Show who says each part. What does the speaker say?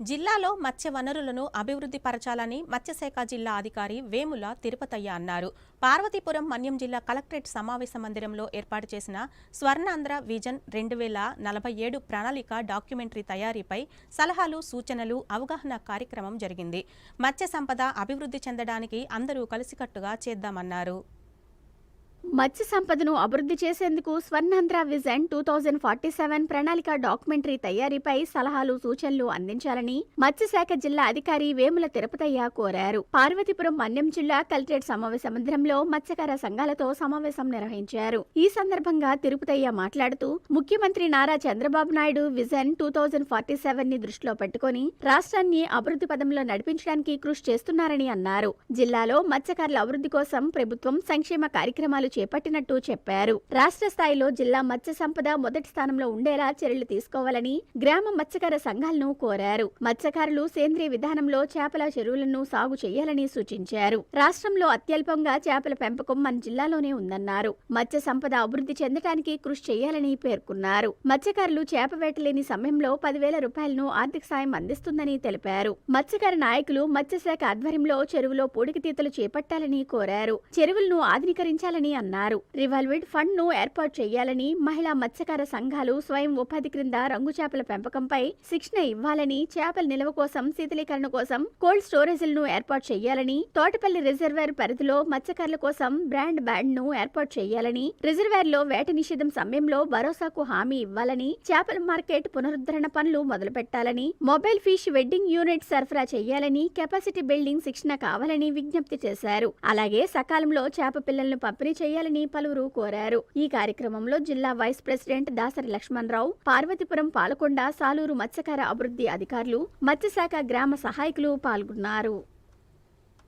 Speaker 1: జిల్లాలో మత్స్య వనరులను అభివృద్ధి పరచాలని మత్స్యశాఖ జిల్లా అధికారి వేముల తిరుపతయ్య అన్నారు. పార్వతీపురం మన్యం జిల్లా కలెక్టరేట్ సమావేశ మందిరంలో ఏర్పాటు చేసిన స్వర్ణాంధ్ర విజన్ రెండు వేల నలభై ఏడు ప్రణాళిక డాక్యుమెంటరీ తయారీపై సలహాలు సూచనలు అవగాహన కార్యక్రమం జరిగింది. మత్స్య సంపద అభివృద్ధి చెందడానికి అందరూ కలిసికట్టుగా చేద్దామన్నారు.
Speaker 2: మత్స్య సంపదను అభివృద్ధి చేసేందుకు Swarnandhra vision two thousand forty seven ప్రణాళిక డాక్యుమెంటరీ తయారీపై సలహాలు సూచనలు అందించాలని మత్స్యశాఖ జిల్లా అధికారి వేముల తిరుపతయ్య కోరారు. పార్వతీపురం మన్యం జిల్లా కలెక్టరేట్ సమావేశ మందిరంలో మత్స్యకార సంఘాలతో సమావేశం నిర్వహించారు. ఈ సందర్భంగా తిరుపతయ్య మాట్లాడుతూ ముఖ్యమంత్రి Nara Chandrababu Naidu vision two thousand forty సెవెన్ని దృష్టిలో పెట్టుకుని రాష్ట్రాన్ని అభివృద్ధి పదంలో నడిపించడానికి కృషి చేస్తున్నారని అన్నారు. జిల్లాలో మత్స్యకారుల అభివృద్ధి కోసం ప్రభుత్వం సంక్షేమ కార్యక్రమాలు చేపట్టినట్టు చెప్పారు. రాష్ట్ర స్థాయిలో జిల్లా మత్స్య సంపద మొదటి స్థానంలో ఉండేలా చర్యలు తీసుకోవాలని గ్రామ మత్స్యకార సంఘాలను కోరారు. మత్స్యకారులు సేంద్రియ విధానంలో చేపల చెరువులను సాగు చేయాలని సూచించారు. రాష్ట్రంలో అత్యల్పంగా చేపల పెంపకం మన జిల్లాలోనే ఉందన్నారు. మత్స్య సంపద అభివృద్ధి చెందడానికి కృషి చేయాలని పేర్కొన్నారు. మత్స్యకారులు చేప వేటలేని సమయంలో పదివేల రూపాయలను ఆర్థిక సాయం అందిస్తుందని తెలిపారు. మత్స్యకార నాయకులు మత్స్యశాఖ ఆధ్వర్యంలో చెరువులో పూడికతీతలు చేపట్టాలని కోరారు. చెరువులను ఆధునీకరించాలని అన్నారు. రివాల్విడ్ ఫండ్ను ఏర్పాటు చేయాలని మహిళా మత్స్యకార సంఘాలు స్వయం ఉపాధి క్రింద రంగు చేపల పెంపకంపై శిక్షణ ఇవ్వాలని చేపల నిల్వ కోసం శీతలీకరణ కోసం కోల్డ్ స్టోరేజీలను ఏర్పాటు చేయాలని తోటపల్లి రిజర్వేర్ పరిధిలో మత్స్యకారుల కోసం బ్రాండ్ బ్యాండ్ను ఏర్పాటు చేయాలని రిజర్వేర్లో వేట నిషేధం సమయంలో భరోసాకు హామీ ఇవ్వాలని చేపల మార్కెట్ పునరుద్ధరణ పనులు మొదలుపెట్టాలని మొబైల్ ఫిష్ వెడ్డింగ్ యూనిట్ సరఫరా చేయాలని కెపాసిటీ బిల్డింగ్ శిక్షణ కావాలని విజ్ఞప్తి చేశారు. అలాగే సకాలంలో చేప పిల్లలను పంపిణీ చేయాలని పలువురు కోరారు. ఈ కార్యక్రమంలో జిల్లా వైస్ ప్రెసిడెంట్ దాసరి లక్ష్మణరావు పార్వతీపురం పాలకొండ సాలూరు మత్స్యకార అభివృద్ధి అధికారులు మత్స్యశాఖ గ్రామ సహాయకులు పాల్గొన్నారు.